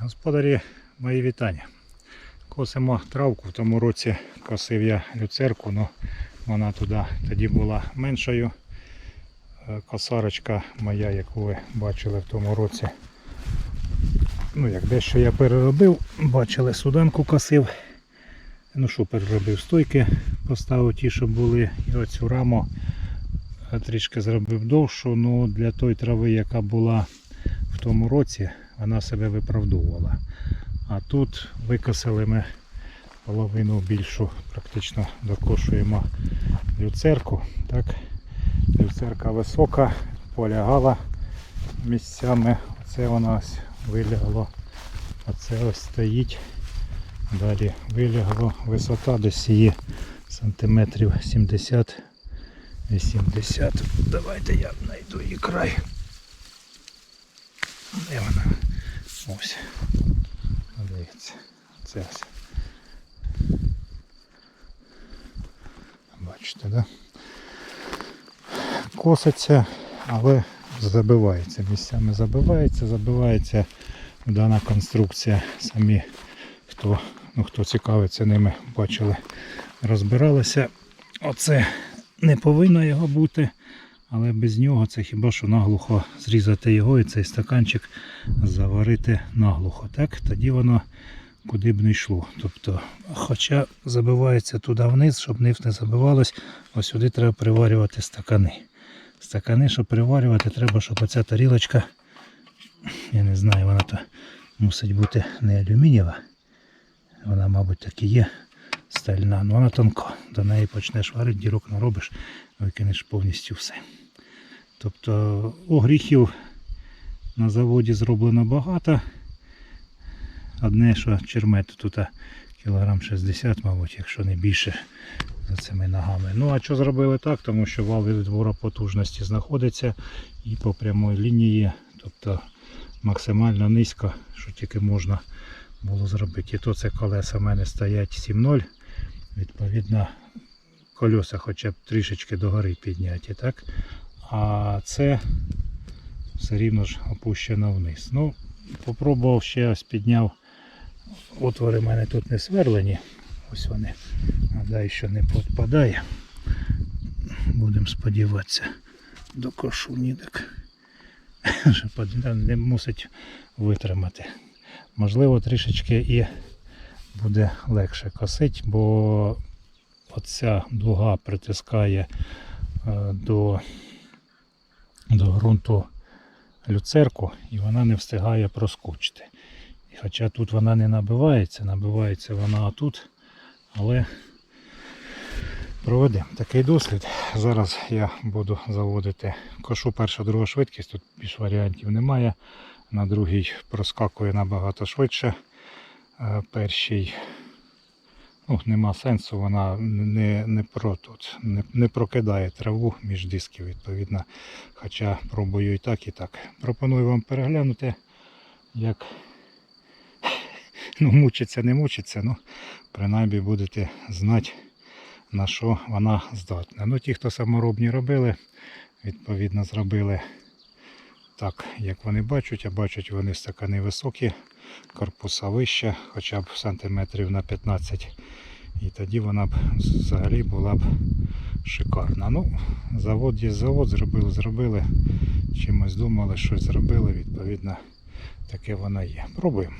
Господарі, мої вітання. Косимо травку. В тому році косив я люцерку, але вона туди тоді була меншою. Е, Косарочка моя, яку ви бачили в тому році. Ну, як дещо я переробив, бачили, суданку косив. Ну що, переробив стойки, поставив ті, що були, і оцю раму е, трішки зробив довшу, ну для тої трави, яка була в тому році, вона себе виправдовувала. А тут викосили ми половину більшу, практично докошуємо люцерку. Так? Люцерка висока, полягала місцями. Оце вона ось вилягло. Оце ось стоїть. Далі вилягло. Висота десь її сантиметрів 70 80. Давайте я знайду її край. Де вона? Ось. Дивіться. Це ось. Бачите, да? Коситься, але забивається. Місцями забивається, забивається дана конструкція. Самі, хто, ну, хто цікавиться ними, бачили, розбиралися. Оце не повинно його бути. Але без нього це хіба що наглухо зрізати його і цей стаканчик заварити наглухо. Так? Тоді воно куди б не йшло. Тобто, хоча забивається туди вниз, щоб низ не забивалось, ось сюди треба приварювати стакани. Стакани, щоб приварювати, треба, щоб оця тарілочка, я не знаю, вона то мусить бути не алюмінієва. Вона, мабуть, так і є стальна, але вона тонка. До неї почнеш варити, дірок наробиш, викинеш повністю все. Тобто огріхів на заводі зроблено багато. Одне, що чермету тут кілограм 60, мабуть, якщо не більше за цими ногами. Ну а що зробили так? Тому що вал відбору потужності знаходиться і по прямій лінії, тобто максимально низько, що тільки можна було зробити. І то це колеса в мене стоять 7.0. Відповідно, кольоса хоча б трішечки догори підняті. так? А це все рівно ж опущено вниз. Ну, попробував ще ось підняв. Отвори в мене тут не сверлені. Ось вони. Гадаю, що не підпадає. Будемо сподіватися до кошу нідок. Не мусить витримати. Можливо, трішечки і буде легше косити, бо оця дуга притискає е, до, до ґрунту люцерку і вона не встигає проскочити. І Хоча тут вона не набивається, набивається вона тут, але проведемо такий дослід. Зараз я буду заводити кошу перша, друга швидкість, тут більш варіантів немає. На другій проскакує набагато швидше. Е, Першій ну, нема сенсу, вона не, не, про, тут, не, не прокидає траву між дисків, відповідно. Хоча пробую і так, і так. Пропоную вам переглянути, як ну, мучиться, не мучиться, ну, принаймні будете знати, на що вона здатна. Ну, ті, хто саморобні робили, відповідно зробили так, як вони бачать, а бачать вони стакани високі, корпуса вище, хоча б сантиметрів на 15 і тоді вона б взагалі була б шикарна. Ну, Завод є завод, зробили, зробили. Чимось думали, щось зробили, відповідно, таке воно є. Пробуємо.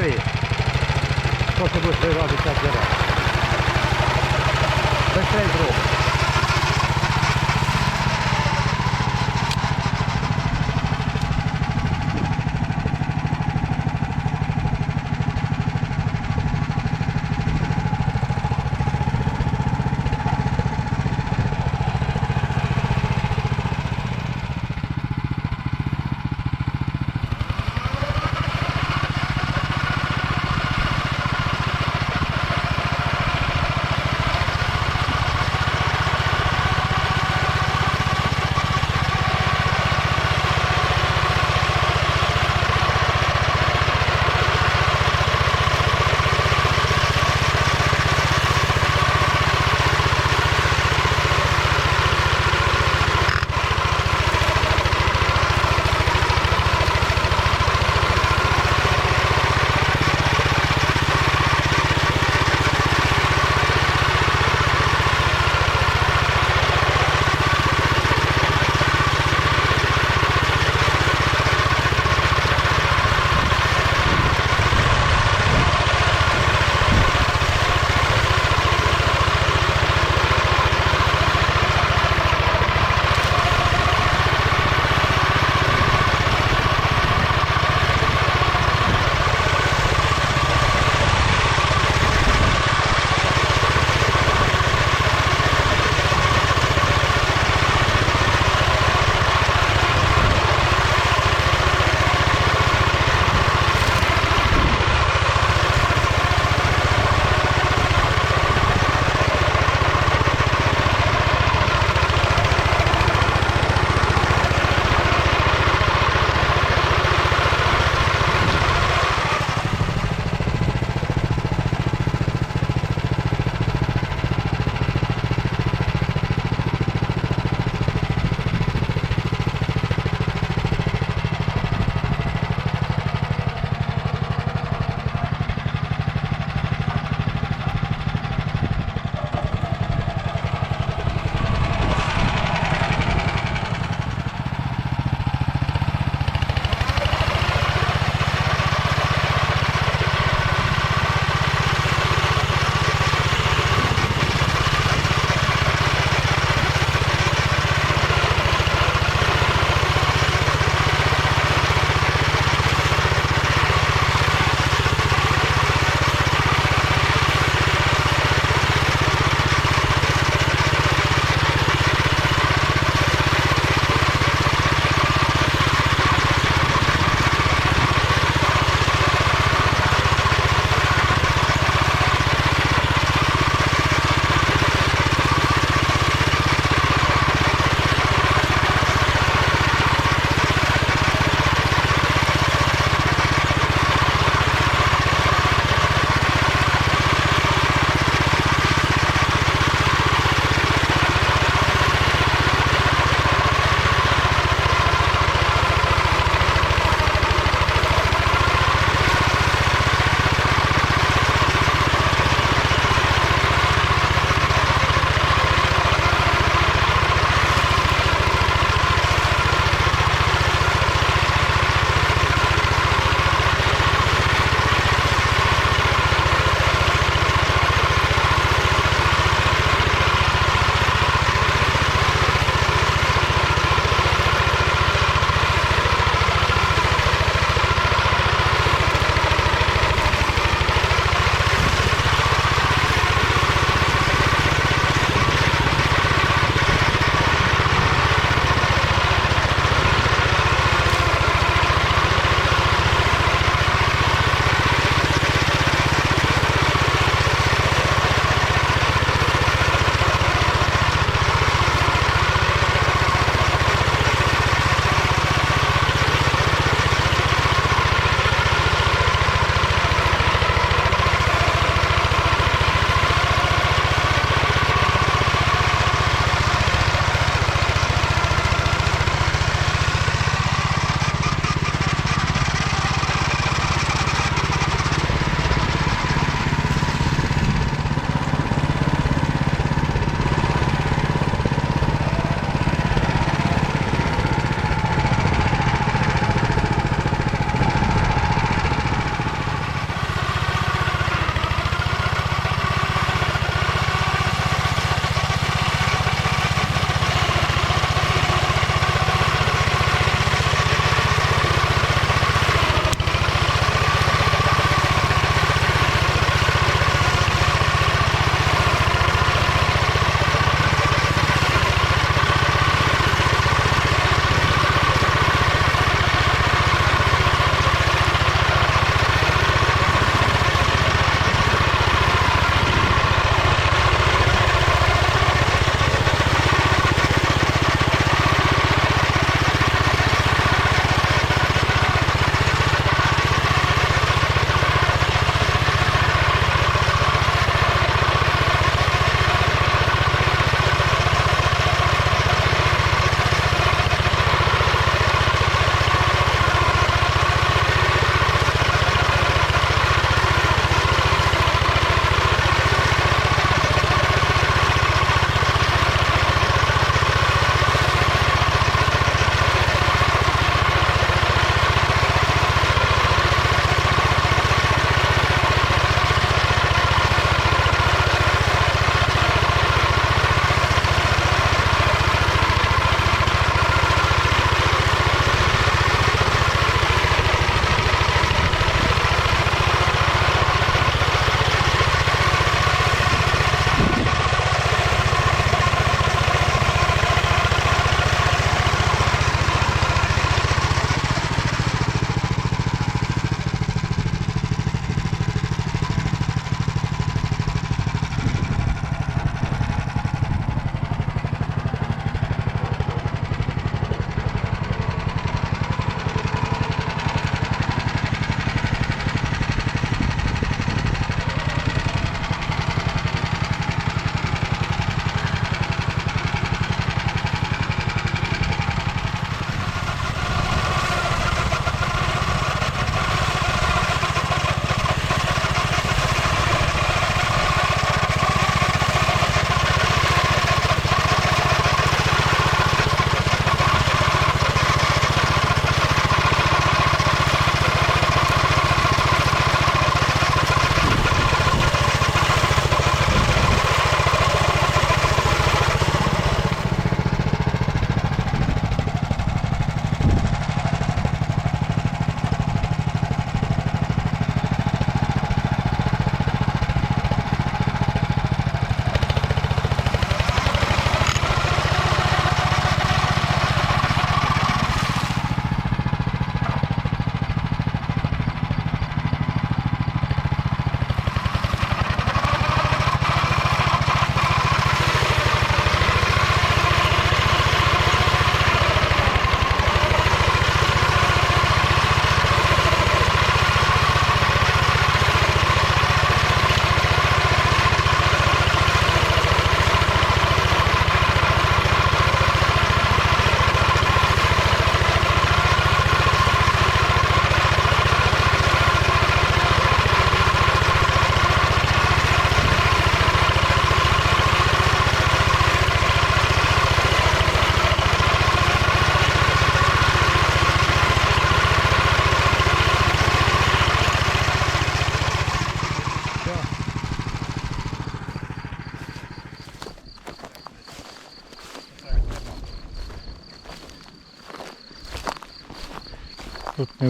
Бери. Поки будеш виграти час дерев. Быстрей зробиш. тут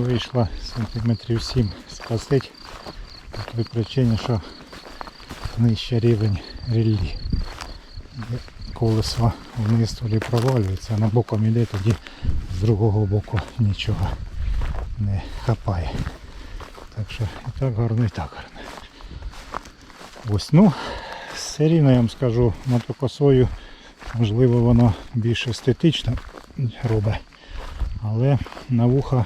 не вийшло сантиметрів 7 скосить. По причині, що нижче рівень реллі. Колесо вниз туди провалюється, а на боком іде, тоді з другого боку нічого не хапає. Так що і так гарно, і так гарно. Ось, ну, все рівно я вам скажу, мотокосою, можливо, воно більш естетично робить, але на вуха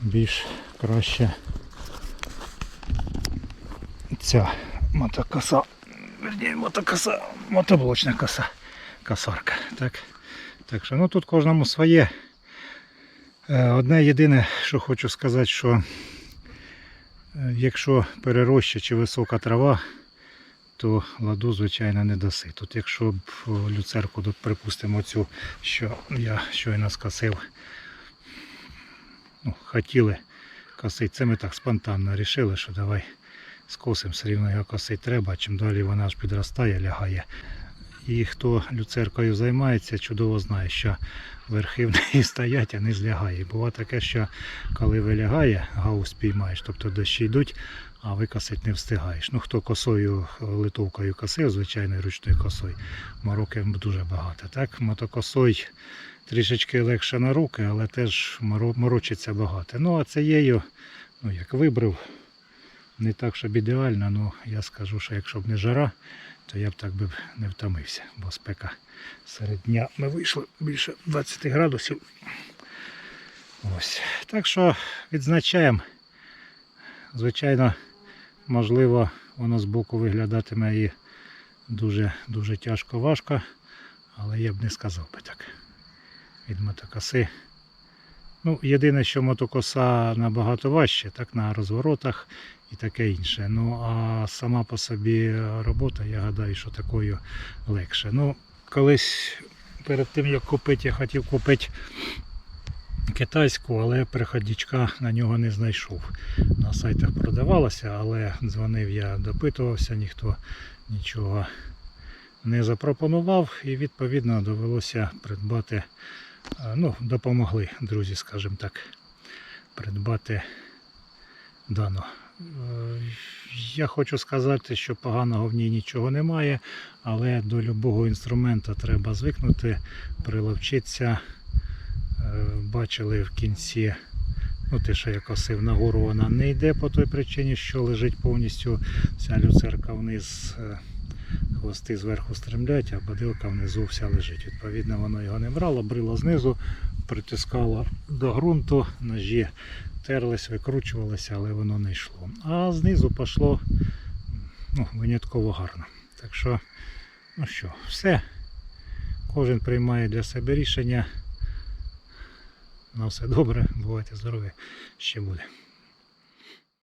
більш краще ця мотокоса, верні, мотокоса, мотоблочна коса, косарка. Так, так що ну тут кожному своє. Е, Одне єдине, що хочу сказати, що е, якщо перероща чи висока трава, то ладу, звичайно, не даси. Тут якщо б люцерку, тут, припустимо, цю, що я щойно скосив, ну, хотіли косити. Це ми так спонтанно вирішили, що давай скосимо, все рівно його косити треба. Чим далі вона ж підростає, лягає. І хто люцеркою займається, чудово знає, що верхи в неї стоять, а не злягає. Буває таке, що коли вилягає, гаус піймаєш, тобто дощі йдуть, а викосити не встигаєш. Ну хто косою литовкою косив, звичайною ручною косою, мороки дуже багато. Так, мотокосою трішечки легше на руки, але теж морочиться багато. Ну а цією, ну як вибрив, не так, щоб ідеально, ну я скажу, що якщо б не жара, то я б так би не втомився, бо спека серед дня ми вийшли більше 20 градусів. Ось. Так що відзначаємо. Звичайно, можливо, воно збоку виглядатиме і дуже, дуже тяжко важко, але я б не сказав би так. Від мотокоси. Ну, єдине, що мотокоса набагато важче, так на розворотах і таке інше. Ну а сама по собі робота, я гадаю, що такою легше. Ну, колись перед тим як купити, я хотів купити китайську, але приходічка на нього не знайшов. На сайтах продавалося, але дзвонив я, допитувався, ніхто нічого не запропонував і відповідно довелося придбати, ну, допомогли друзі, скажімо так, придбати дану. Е, Я хочу сказати, що поганого в ній нічого немає, але до любого інструмента треба звикнути, приловчитися. Е, Бачили в кінці, ну те, що я косив нагору, вона не йде по той причині, що лежить повністю вся люцерка вниз, е, хвости зверху стремлять, а бадилка внизу вся лежить. Відповідно, воно його не брало, брило знизу, притискало до ґрунту, ножі терлись, викручувалися, але воно не йшло. А знизу пішло ну, винятково гарно. Так що, ну що, все. Кожен приймає для себе рішення. На все добре, бувайте здорові, ще буде.